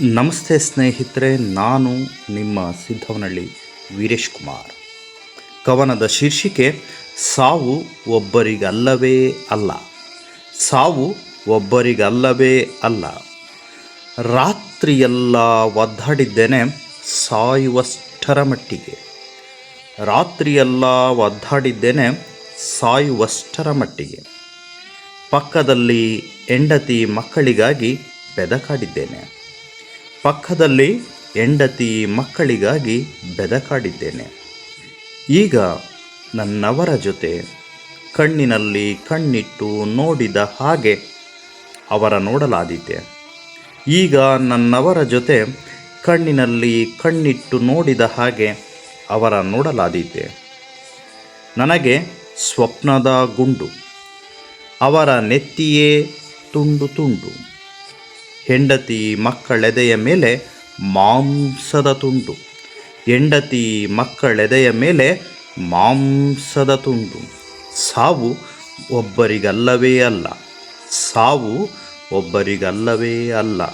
ನಮಸ್ತೆ ಸ್ನೇಹಿತರೆ, ನಾನು ನಿಮ್ಮ ಸಿದ್ಧವನಹಳ್ಳಿ ವೀರೇಶ್ ಕುಮಾರ್. ಕವನದ ಶೀರ್ಷಿಕೆ, ಸಾವು ಒಬ್ಬರಿಗಲ್ಲವೇ ಅಲ್ಲ. ಸಾವು ಒಬ್ಬರಿಗಲ್ಲವೇ ಅಲ್ಲ. ರಾತ್ರಿಯೆಲ್ಲ ಒದ್ದಾಡಿದ್ದೇನೆ ಸಾಯುವಷ್ಟರ ಮಟ್ಟಿಗೆ. ರಾತ್ರಿಯೆಲ್ಲ ಒದ್ದಾಡಿದ್ದೇನೆ ಸಾಯುವಷ್ಟರ ಮಟ್ಟಿಗೆ. ಪಕ್ಕದಲ್ಲಿ ಹೆಂಡತಿ ಮಕ್ಕಳಿಗಾಗಿ ಬೆದಕಾಡಿದ್ದೇನೆ. ಪಕ್ಕದಲ್ಲಿ ಹೆಂಡತಿ ಮಕ್ಕಳಿಗಾಗಿ ಬೆದಕಾಡಿದ್ದೇನೆ. ಈಗ ನನ್ನವರ ಜೊತೆ ಕಣ್ಣಿನಲ್ಲಿ ಕಣ್ಣಿಟ್ಟು ನೋಡಿದ ಹಾಗೆ ಅವರ ನೋಡಲಾದಿದ್ದೆ. ಈಗ ನನ್ನವರ ಜೊತೆ ಕಣ್ಣಿನಲ್ಲಿ ಕಣ್ಣಿಟ್ಟು ನೋಡಿದ ಹಾಗೆ ಅವರ ನೋಡಲಾದಿದ್ದೆ. ನನಗೆ ಸ್ವಪ್ನದ ಗುಂಡು, ಅವರ ನೆತ್ತಿಯೇ ತುಂಡು ತುಂಡು. ಹೆಂಡತಿ ಮಕ್ಕಳೆದೆಯ ಮೇಲೆ ಮಾಂಸದ ತುಂಡು. ಹೆಂಡತಿ ಮಕ್ಕಳೆದೆಯ ಮೇಲೆ ಮಾಂಸದ ತುಂಡು. ಸಾವು ಒಬ್ಬರಿಗಲ್ಲವೇ ಅಲ್ಲ. ಸಾವು ಒಬ್ಬರಿಗಲ್ಲವೇ ಅಲ್ಲ.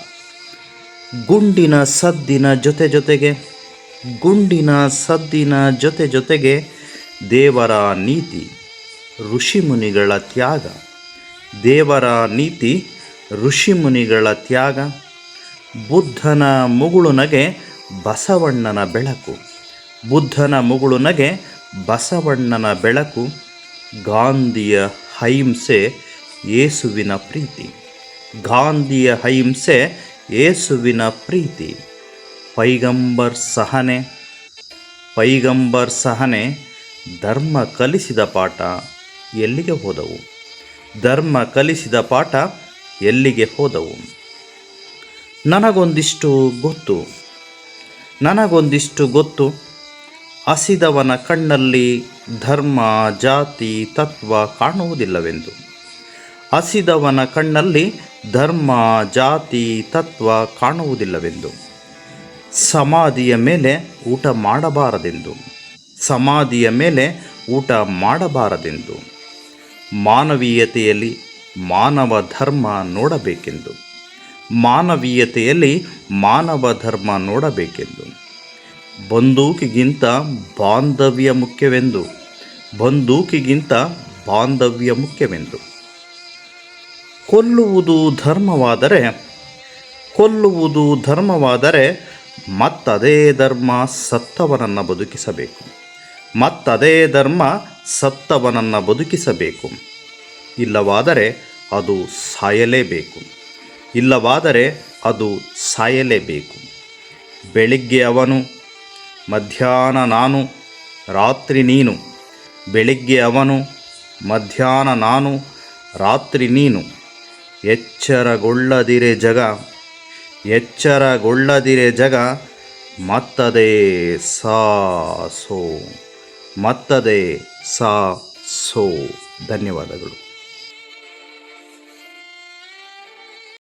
ಗುಂಡಿನ ಸದ್ದಿನ ಜೊತೆ ಜೊತೆಗೆ, ಗುಂಡಿನ ಸದ್ದಿನ ಜೊತೆ ಜೊತೆಗೆ ದೇವರ ನೀತಿ, ಋಷಿಮುನಿಗಳ ತ್ಯಾಗ. ದೇವರ ನೀತಿ ಋಷಿಮುನಿಗಳ ತ್ಯಾಗ, ಬುದ್ಧನ ಮುಗುಳುನಗೆ ಬಸವಣ್ಣನ ಬೆಳಕು, ಬುದ್ಧನ ಮುಗುಳುನಗೆ ಬಸವಣ್ಣನ ಬೆಳಕು, ಗಾಂಧಿಯ ಅಹಿಂಸೆ ಏಸುವಿನ ಪ್ರೀತಿ, ಗಾಂಧಿಯ ಅಹಿಂಸೆ ಏಸುವಿನ ಪ್ರೀತಿ, ಪೈಗಂಬರ್ ಸಹನೆ ಪೈಗಂಬರ್ ಸಹನೆ, ಧರ್ಮ ಕಲಿಸಿದ ಪಾಠ ಎಲ್ಲಿಗೆ ಹೋದವು? ಧರ್ಮ ಕಲಿಸಿದ ಪಾಠ ಎಲ್ಲಿಗೆ ಹೋದವು? ನನಗೊಂದಿಷ್ಟು ಗೊತ್ತು. ನನಗೊಂದಿಷ್ಟು ಗೊತ್ತು. ಹಸಿದವನ ಕಣ್ಣಲ್ಲಿ ಧರ್ಮ, ಜಾತಿ, ತತ್ವ ಕಾಣುವುದಿಲ್ಲವೆಂದು. ಹಸಿದವನ ಕಣ್ಣಲ್ಲಿ ಧರ್ಮ, ಜಾತಿ, ತತ್ವ ಕಾಣುವುದಿಲ್ಲವೆಂದು. ಸಮಾಧಿಯ ಮೇಲೆ ಊಟ ಮಾಡಬಾರದೆಂದು. ಸಮಾಧಿಯ ಮೇಲೆ ಊಟ ಮಾಡಬಾರದೆಂದು. ಮಾನವೀಯತೆಯಲ್ಲಿ ಮಾನವ ಧರ್ಮ ನೋಡಬೇಕೆಂದು. ಮಾನವೀಯತೆಯಲ್ಲಿ ಮಾನವ ಧರ್ಮ ನೋಡಬೇಕೆಂದು. ಬಂದೂಕಿಗಿಂತ ಬಾಂಧವ್ಯ ಮುಖ್ಯವೆಂದು. ಬಂದೂಕಿಗಿಂತ ಬಾಂಧವ್ಯ ಮುಖ್ಯವೆಂದು. ಕೊಲ್ಲುವುದು ಧರ್ಮವಾದರೆ ಕೊಲ್ಲುವುದು ಧರ್ಮವಾದರೆ ಮತ್ತದೇ ಧರ್ಮ ಸತ್ತವನನ್ನು ಬದುಕಿಸಬೇಕು. ಮತ್ತದೇ ಧರ್ಮ ಸತ್ತವನನ್ನು ಬದುಕಿಸಬೇಕು. ಇಲ್ಲವಾದರೆ ಅದು ಸಾಯಲೇಬೇಕು. ಇಲ್ಲವಾದರೆ ಅದು ಸಾಯಲೇಬೇಕು. ಬೆಳಿಗ್ಗೆ ಅವನು, ಮಧ್ಯಾಹ್ನ ನಾನು, ರಾತ್ರಿ ನೀನು. ಬೆಳಿಗ್ಗೆ ಅವನು, ಮಧ್ಯಾಹ್ನ ನಾನು, ರಾತ್ರಿ ನೀನು. ಎಚ್ಚರಗೊಳ್ಳದಿರೆ ಜಗ ಎಚ್ಚರಗೊಳ್ಳದಿರೆ ಜಗ, ಮತ್ತದೇ ಸಾ ಸೋ ಮತ್ತದೇ ಸಾ ಸೋ ಧನ್ಯವಾದಗಳು.